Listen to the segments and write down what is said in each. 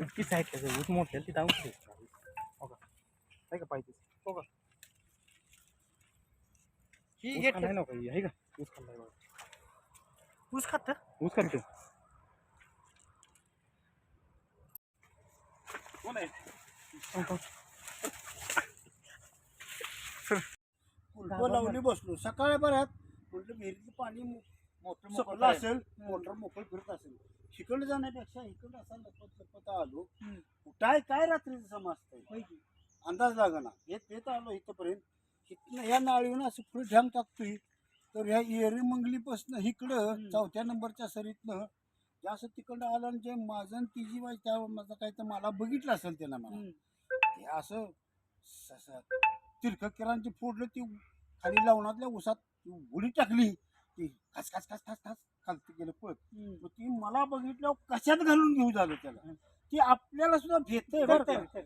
इतकी साईड त्याचं ऊस मोठे तिथं ठेव. हो का? आहे का पाहिजे? हो का? ऊस खाल्लाय ना काही आहे का? ऊस खाल्लाय बघा. ऊस खात? ऊस खात कोण आहे कुलपं लावली बसलो. सकाळी बऱ्यात म्हटलं विहिरीचं पाणी मो- मोठं सपलं मोठं आहे. असेल मोटर मोकळ फिरत असेल. इकडे जाण्यापेक्षा इकडे असा लपत लपत आलो. हम्म. काय रात्रीचं समजतंय? अंदाज लागना. हे तेच आलो इथपर्यंत. इथनं ह्या नाळीहून असं पुढे ढ्याम टाकतोय. तर ह्या एरी मंगलीपासनं इकडं. चौथ्या नंबरच्या सरीतनं जे असं तिकडं आलं आणि जे माझं आणि तिची बाई त्या माझं काय तर मला बघितलं असेल त्यानं मला. असं तिरक किरांची फोडलं ती खाली लावणातल्या उसात ती उडी टाकली. ती खस खस खस खस खस खालती गेलं पळत. मग ती मला बघितल्यावर कशात घालून घेऊ झालं त्याला? ती आपल्याला सुद्धा भेटते बरं का.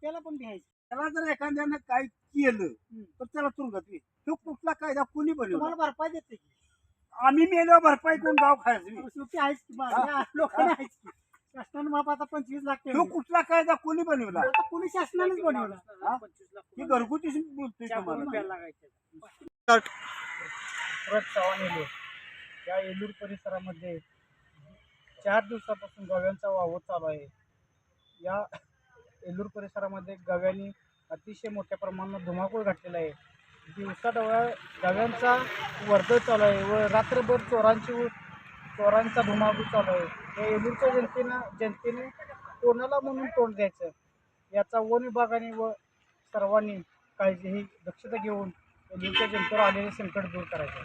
त्याला पण घ्यायचं. त्याला जर एखाद्यानं काय केलं हम्म. तर त्याला तुरुंगात. तो कुठला कायदा कोणी बनवला? तुम्हाला भरपाई देते की? आम्ही मेल्यावर भरपाई कोण गाव खायचं शेवटी आहेच की बा- या लोकांना आहेच की. शासनानं माप आता पंचवीस लाख तो. कुठला कायदा? कोणी बनवला? आता कोणी शासनानेच बनवला. हा? ही घरगुती बोलतोय तुम्हाला. चव्हाण येलो या येलूर परिसरामध्ये चार दिवसापासून गव्यांचा वावर चालू आहे. या येलूर परिसरामध्ये गव्यांनी अतिशय मोठ्या प्रमाणात धुमाकूळ घातलेला आहे. दिवसाढवळ्या गव्यांचा वर्दळ चालू आहे व रात्रभर चोरांची व- चोरांचा धुमाकूळ चालू आहे. या जनतेनं जनतेने कोणाला म्हणून तोंड द्यायचं? याचा वन विभागाने व सर्वांनी काळजी ही दक्षता घेऊन येलूरच्या जनतेवर आलेले संकट दूर करायचं.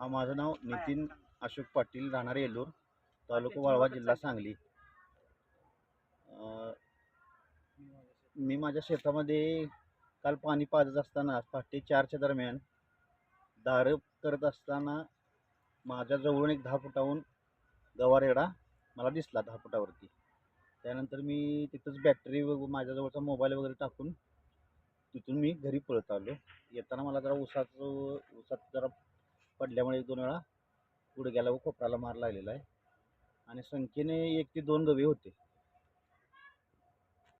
हा माझं नाव नितीन अशोक पाटील राहणार येल्लोर तालुका वाळवा जिल्हा सांगली. मी माझ्या शेतामध्ये काल पाणी पाजत असताना पहाटे चारच्या दरम्यान दारप करत असताना माझ्याजवळून एक दहा फुटाहून गवारेडा मला दिसला दहा फुटावरती. त्यानंतर मी तिथंच बॅटरी व माझ्याजवळचा मोबाईल वगैरे टाकून तिथून मी घरी पळत आलो. येताना मला जरा उसाचं उसात जरा पडल्यामुळे एक दोन वेळा गुडघ्याला व कोपराला मार लागलेला आहे. आणि संख्येने एक ते दोन गवे होते.